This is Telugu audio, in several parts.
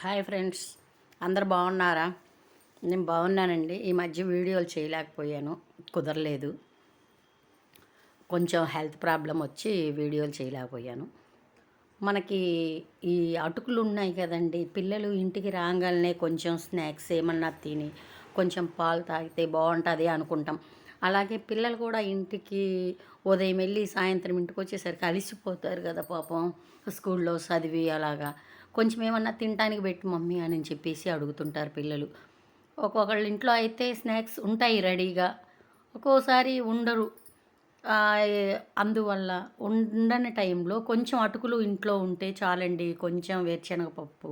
Hi friends. అందరు బాగున్నారా? నేను బాగున్నానండి. ఈ మధ్య వీడియోలు చేయలేకపోయాను. కుదరలేదు. కొంచెం హెల్త్ ప్రాబ్లం వచ్చి వీడియోలు చేయలేకపోయాను. మనకి ఈ అటుకులు ఉన్నాయి కదండి. పిల్లలు ఇంటికి రాగానే కొంచెం స్నాక్స్ ఏమన్నా తిని కొంచెం పాలు తాగితే బాగుంటుంది అనుకుంటాం. అలాగే పిల్లలు కూడా ఇంటికి ఉదయం వెళ్ళి సాయంత్రం ఇంటికి వచ్చేసరికి అలిసిపోతారు కదా పాపం. స్కూల్లో చదివి అలాగా. కొంచెం ఏమన్నా తినడానికి పెట్టు మమ్మీ అని చెప్పేసి అడుగుతుంటారు పిల్లలు. ఒక్కొక్కళ్ళ ఇంట్లో అయితే స్నాక్స్ ఉంటాయి రెడీగా. ఒక్కోసారి ఉండరు. అందువల్ల ఉండని టైంలో కొంచెం అటుకులు ఇంట్లో ఉంటే చాలండి. కొంచెం వేరుశనగపప్పు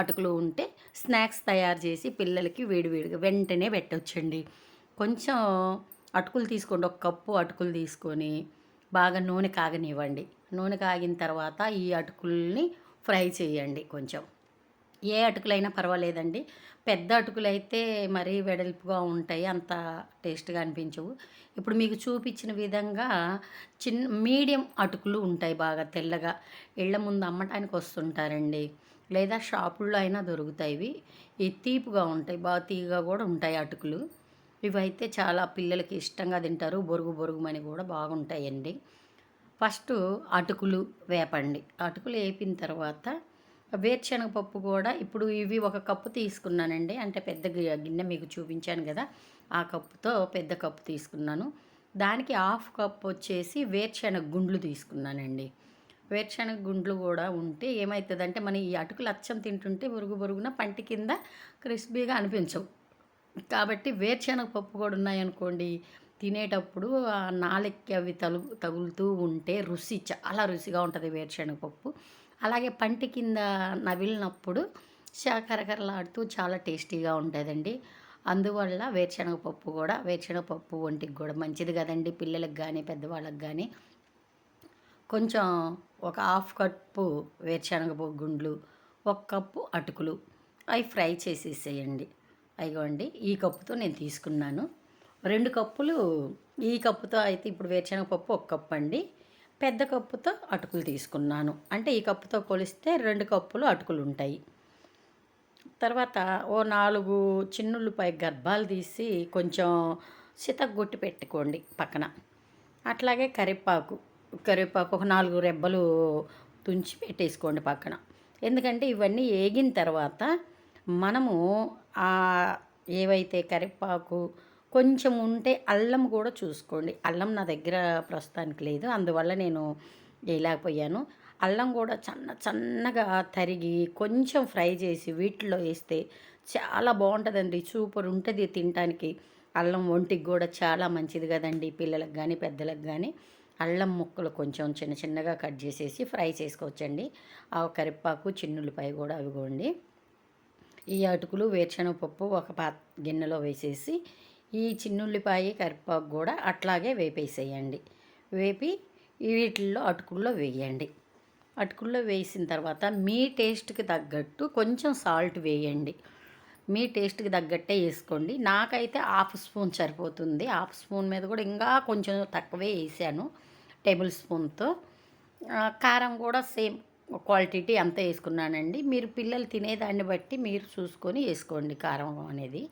అటుకులు ఉంటే స్నాక్స్ తయారు చేసి పిల్లలకి వేడివేడిగా వెంటనే పెట్టొచ్చండి. కొంచెం అటుకులు తీసుకోండి. ఒక కప్పు అటుకులు తీసుకొని బాగా నూనె కాగనివ్వండి. నూనె కాగిన తర్వాత ఈ అటుకుల్ని ఫ్రై చేయండి కొంచెం. ఏ అటుకులైనా పర్వాలేదండి. పెద్ద అటుకులు అయితే మరీ వెడల్పుగా ఉంటాయి అంత టేస్ట్గా అనిపించవు. ఇప్పుడు మీకు చూపించిన విధంగా చిన్న మీడియం అటుకులు ఉంటాయి బాగా తెల్లగా. ఇళ్ళ ముందు అమ్మటానికి వస్తుంటారండి. లేదా షాపుల్లో అయినా దొరుకుతాయి ఇవి. ఈ తీపుగా ఉంటాయి బాగా తీయగా కూడా ఉంటాయి అటుకులు. ఇవైతే చాలా పిల్లలకి ఇష్టంగా తింటారు బొరుగు బొరుగుమని కూడా బాగుంటాయండి. ఫస్ట్ అటుకులు వేపండి. అటుకులు వేపిన తర్వాత వేరుశనగపప్పు కూడా ఇప్పుడు ఇవి ఒక కప్పు తీసుకున్నానండి. అంటే పెద్ద గి- గిన్నె మీకు చూపించాను కదా ఆ కప్పుతో పెద్ద కప్పు తీసుకున్నాను. దానికి హాఫ్ కప్ వచ్చేసి వేరుశనగ గుండ్లు తీసుకున్నానండి. వేరుశనగ గుండ్లు కూడా ఉంటే ఏమవుతుందంటే మనం ఈ అటుకులు అచ్చం తింటుంటే బొరుగు బొరుగున పంటి కింద క్రిస్పీగా అనిపించవు. కాబట్టి వేరుశనగ పప్పు కూడా ఉన్నాయనుకోండి తినేటప్పుడు ఆ నాలుక్కి అవి తలుగు తగులుతూ ఉంటే రుచి చాలా రుచిగా ఉంటుంది వేరుశనగ పప్పు అలాగే పంటి కింద నవిలినప్పుడు కరకరలాడుతూ చాలా టేస్టీగా ఉంటుందండి అందువల్ల వేరుశనగ పప్పు కూడా వేరుశనగ పప్పు ఒంటికి కూడా మంచిది కదండి పిల్లలకు కానీ పెద్దవాళ్ళకి కానీ కొంచెం ఒక హాఫ్ కప్పు వేరుశనగపప్పు గుండ్లు ఒక కప్పు అటుకులు అవి ఫ్రై చేసేసేయండి. అయ్యండి ఈ కప్పుతో నేను తీసుకున్నాను. రెండు కప్పులు ఈ కప్పుతో అయితే ఇప్పుడు వేరుశనగ పప్పు ఒక కప్పు అండి. పెద్ద కప్పుతో అటుకులు తీసుకున్నాను. అంటే ఈ కప్పుతో కొలిస్తే రెండు కప్పులు అటుకులు ఉంటాయి. తర్వాత ఓ నాలుగు చిన్నుల్లిపాయ గర్భాలు తీసి కొంచెం సితగొట్టి పెట్టుకోండి పక్కన. అట్లాగే కరివేపాకు కరివేపాకు ఒక నాలుగు రెబ్బలు తుంచి పెట్టేసుకోండి పక్కన. ఎందుకంటే ఇవన్నీ ఏగిన తర్వాత మనము ఏవైతే కరివేపాకు కొంచెం ఉంటే అల్లం కూడా చూసుకోండి. అల్లం నా దగ్గర ప్రస్తుతానికి లేదు. అందువల్ల నేను వేయలేకపోయాను. అల్లం కూడా చిన్న చిన్నగా తరిగి కొంచెం ఫ్రై చేసి వీటిలో వేస్తే చాలా బాగుంటుందండి. సూపర్ ఉంటుంది తినడానికి అల్లం ఒంటికి కూడా చాలా మంచిది కదండి పిల్లలకు కానీ పెద్దలకు కానీ అల్లం ముక్కలు కొంచెం చిన్న చిన్నగా కట్ చేసేసి ఫ్రై చేసుకోవచ్చండి. ఆ కరివేపాకు చిన్నులపై కూడా అవిగోండి. ఈ అటుకులు వేరుశనగ పప్పు ఒక పా గిన్నెలో వేసేసి ఈ చిన్నుల్లిపాయ కరివేపాకు కూడా అట్లాగే వేపేసేయండి. వేపి వీటిల్లో అటుకుల్లో వేయండి. అటుకుల్లో వేసిన తర్వాత మీ టేస్ట్కి తగ్గట్టు కొంచెం సాల్ట్ వేయండి. మీ టేస్ట్కి తగ్గట్టే వేసుకోండి. నాకైతే హాఫ్ స్పూన్ సరిపోతుంది. హాఫ్ స్పూన్ మీద కూడా ఇంకా కొంచెం తక్కువే వేసాను. టేబుల్ స్పూన్తో. కారం కూడా సేమ్ క్వాలిటీ అంతా వేసుకున్నానండి. మీరు పిల్లలు తినేదాన్ని బట్టి మీరు చూసుకొని వేసుకోండి కారం అనేది.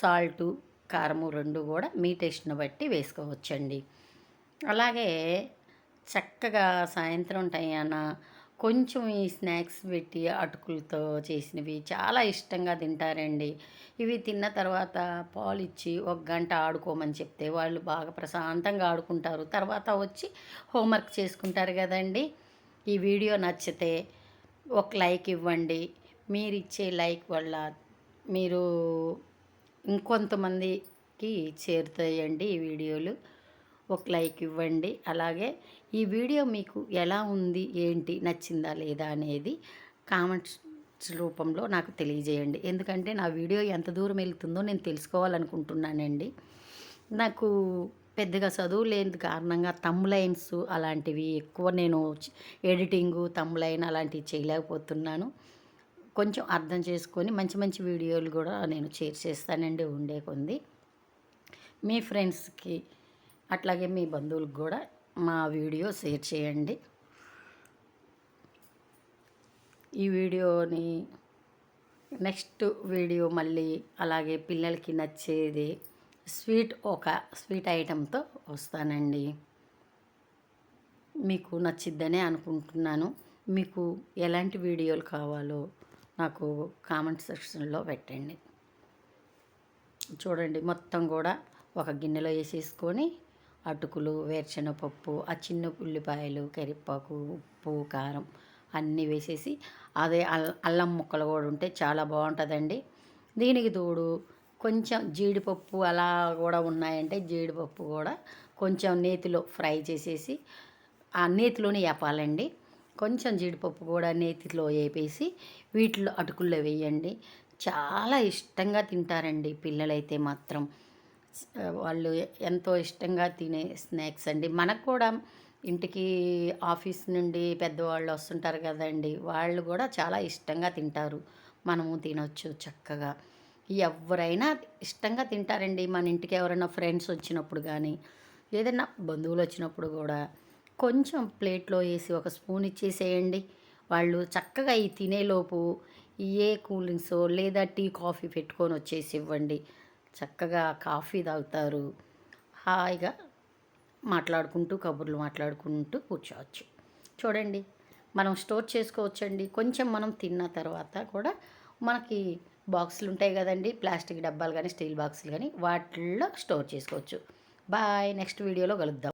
సాల్టు కారము రెండు కూడా మీ టేస్ట్ను బట్టి వేసుకోవచ్చండి. అలాగే చక్కగా సాయంత్రం టైం కొంచెం ఈ స్నాక్స్ పెట్టి అటుకులతో చేసినవి చాలా ఇష్టంగా తింటారండి. ఇవి తిన్న తర్వాత పాలు ఇచ్చి ఒక గంట ఆడుకోమని చెప్తే వాళ్ళు బాగా ప్రశాంతంగా ఆడుకుంటారు. తర్వాత వచ్చి హోంవర్క్ చేసుకుంటారు కదండి. ఈ వీడియో నచ్చితే ఒక లైక్ ఇవ్వండి. మీరు ఇచ్చే లైక్ వల్ల మీరు ఇంకొంతమందికి చేరుతాయండి ఈ వీడియోలు. ఒక లైక్ ఇవ్వండి. అలాగే ఈ వీడియో మీకు ఎలా ఉంది ఏంటి నచ్చిందా లేదా అనేది కామెంట్స్ రూపంలో నాకు తెలియజేయండి. ఎందుకంటే నా వీడియో ఎంత దూరం వెళ్తుందో నేను తెలుసుకోవాలనుకుంటున్నానండి. నాకు పెద్దగా చదువు లేని కారణంగా తమ్లైన్స్ అలాంటివి ఎక్కువ నేను ఎడిటింగు తమ్లైన్ అలాంటివి చేయలేకపోతున్నాను. కొంచెం అర్థం చేసుకొని మంచి మంచి వీడియోలు కూడా నేను షేర్ చేస్తానండి ఉండే కొంది. మీ ఫ్రెండ్స్కి అట్లాగే మీ బంధువులకు కూడా మా వీడియో షేర్ చేయండి. ఈ వీడియోని నెక్స్ట్ వీడియో మళ్ళీ అలాగే పిల్లలకి నచ్చేది స్వీట్ ఒక స్వీట్ ఐటెంతో వస్తానండి. మీకు నచ్చిద్దనే అనుకుంటున్నాను. మీకు ఎలాంటి వీడియోలు కావాలో నాకు కామెంట్ సెక్షన్లో పెట్టండి. చూడండి మొత్తం కూడా ఒక గిన్నెలో వేసేసుకొని అటుకులు వేరుశనగపప్పు ఆ చిన్న ఉల్లిపాయలు కరివేపాకు ఉప్పు కారం అన్నీ వేసేసి అదే అల్ అల్లం ముక్కలు కూడా ఉంటే చాలా బాగుంటుందండి. దీనికి తోడు కొంచెం జీడిపప్పు అలా కూడా ఉన్నాయంటే జీడిపప్పు కూడా కొంచెం నేతిలో ఫ్రై చేసేసి ఆ నేతిలోనే వేపాలండి. కొంచెం జీడిపప్పు కూడా నేతిలో వేపేసి వీటిలో అటుకుల్లో వేయండి. చాలా ఇష్టంగా తింటారండి పిల్లలైతే మాత్రం. వాళ్ళు ఎంతో ఇష్టంగా తినే స్నాక్స్ అండి. మనకు కూడా ఇంటికి ఆఫీస్ నుండి పెద్దవాళ్ళు వస్తుంటారు కదండి వాళ్ళు కూడా చాలా ఇష్టంగా తింటారు. మనము తినొచ్చు చక్కగా. ఎవరైనా ఇష్టంగా తింటారండి. మన ఇంటికి ఎవరైనా ఫ్రెండ్స్ వచ్చినప్పుడు కానీ ఏదైనా బంధువులు వచ్చినప్పుడు కూడా కొంచెం ప్లేట్లో వేసి ఒక స్పూన్ ఇచ్చేసేయండి. వాళ్ళు చక్కగా ఈ తినేలోపు ఏ కూల్ డ్రింక్స్ లేదా టీ కాఫీ పెట్టుకొని వచ్చేసి ఇవ్వండి. చక్కగా కాఫీ తాగుతారు. హాయిగా మాట్లాడుకుంటూ కబుర్లు మాట్లాడుకుంటూ కూర్చోవచ్చు. చూడండి మనం స్టోర్ చేసుకోవచ్చండి. కొంచెం మనం తిన్న తర్వాత కూడా మనకి బాక్సులు ఉంటాయి కదండి. ప్లాస్టిక్ డబ్బాలు కానీ స్టీల్ బాక్సులు కానీ వాటిల్లో స్టోర్ చేసుకోవచ్చు. బాయ్ నెక్స్ట్ వీడియోలో కలుద్దాం.